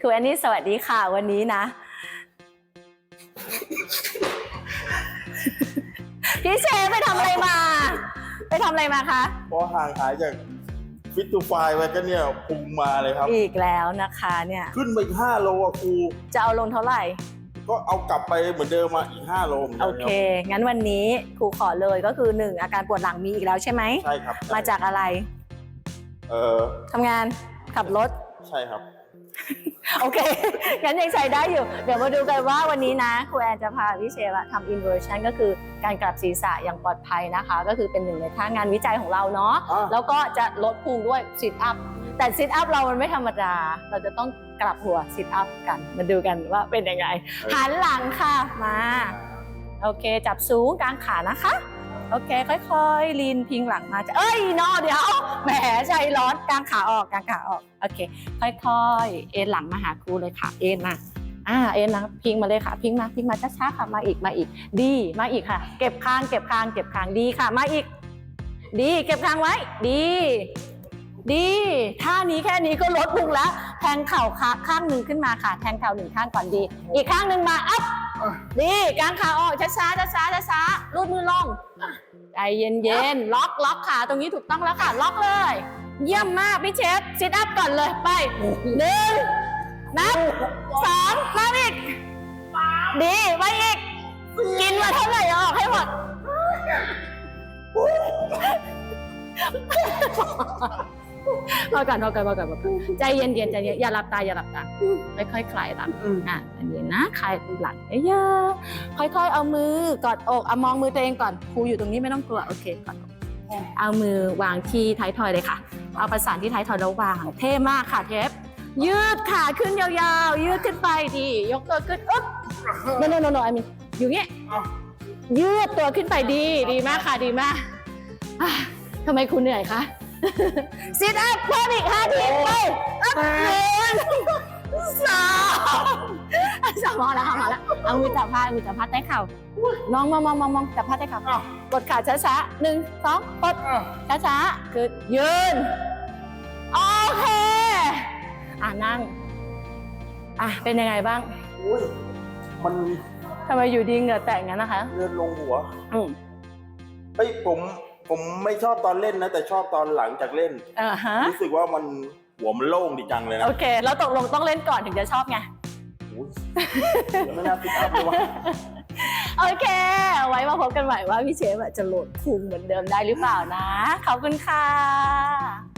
ครูแอนนี่สวัสดีค่ะวันนี้นะ พี่เชฟไปทำอะไรมา ไปทำอะไรมาคะ พอห่างหายจากฟิตตูไฟไปก็เนี่ยพุงมาเลยครับ อีกแล้วนะคะเนี่ย ขึ้นไปอีกห้าโลอะครู จะเอาลงเท่าไหร่ ก็เอากลับไปเหมือนเดิมมาอีกห้าโลหมืนโอกันเคงั้นวันนี้ครูขอเลยก็คือหนึ่งอาการปวดหลังมีอีกแล้วใช่ไหม ใช่ครับมาจากอะไรเออทำงานขับรถ ใช่ครับ โอเค งั้นยังใช้ได้อยู่ เดี๋ยวมาดูกันว่าวันนี้นะครูแอนจะพาพี่เชฟอะทำ inversion ก็คือการกลับศีรษะอย่างปลอดภัยนะคะ ก็คือเป็นหนึ่งในท่างานวิจัยของเราเนาะ อ่า แล้วก็จะลดพุงด้วย sit up แต่ sit up เรามันไม่ธรรมดา เราจะต้องกลับหัว sit up กัน มาดูกันว่าเป็นยังไง หันหลังค่ะ มา โอเค จับสูงกลางขานะคะ โอเค ค่อยๆ ลีนพิงหลังมาจะเอ้ยนอเดี๋ยวแหมใจร้อนกลางขาออกกลางขาออกโอเค ค่อยๆ เอ็นหลังมาหาครูเลยค่ะ เอ็นมาอ่าเอ็นนะพิงมาเลยค่ะ พิงมาพิงมาช้าๆค่ะมาอีกมาอีก ดีมาอีกค่ะ เก็บคางเก็บคางเก็บคางดีค่ะมาอีก ดี เก็บคางไว้ ดี ดีท่านี้แค่นี้ก็ลดพุงแล้วแทงเข่าขาข้างหนึ่งขึ้นมาค่ะ แทงเข่าหนึ่งข้างก่อนดี อีกข้างหนึ่งมาอัพดีกางขาออกช้าช้าช้าช้าช้าช้าๆรูดมือลง ใจเย็นเย็นๆ ล็อกล็อกขาตรงนี้ถูกต้องแล้วค่ะ ล็อกเลย เยี่ยมมากพี่เชฟซิทอัพก่อนเลยไปหนึ่งนับสองนับอีก ดีไปอีก กินมาเท่าไหร่เอออกให้หมด พอก่อนพอก่อนพอก่อนพอก่อนใจเย็นเย็นๆใจเย็นอย่าหลับตาอย่าหลับตาค่อยๆคลายหลังอะอันนี้นะคลายหลังเยอะๆค่อยๆ เอามือกอดอกเอามองมือตัวเองก่อนครูอยู่ตรงนี้ไม่ต้องกลัวโอเคกอดอกเอามือวางที่ท้ายทอยเลยค่ะ เอาประสานที่ท้ายทอยแล้ววางเท่มากค่ะเทปยืดขาขึ้นยาวๆ ยืดขึ้นไปดียกตัวขึ้นอึ๊บโนโนโนโนไอมินอยู่เงี้ยยืดตัวขึ้นไปดีดีมากค่ะดีมากอะทำไมคุณเหนื่อยคะ ซิทอัพเพิ่มอีกห้าทีไปอัพหนึ่งสองสองพอแล้วค่ะพอแล้วเอามือจับผ้าเอามือจับผ้าใต้เข่าน้องมองมองมองมองจับผ้าใต้เข่ากดขาช้าๆหนึ่งสองกดช้าๆคือยืนโอเคอะนั่งอะเป็นยังไงบ้างอุ้ยมันทำไมอยู่ดีเหงื่อแตกงั้นนะคะ เลือดลงหัว อืมเฮ้ยผม ผมไม่ชอบตอนเล่นนะ แต่ชอบตอนหลังจากเล่น อ่าฮะ รู้สึกว่ามันหัวมันโล่งดีจังเลยนะโอเค แล้วตกลงต้องเล่นก่อนถึงจะชอบไงอุ๊ยยังไม่น่าฟิตอัพเลยวะ โอเค ไว้มาพบกันใหม่ว่าพี่เชฟอะจะโหลดพุงเหมือนเดิมได้หรือเปล่านะ ขอบคุณค่ะ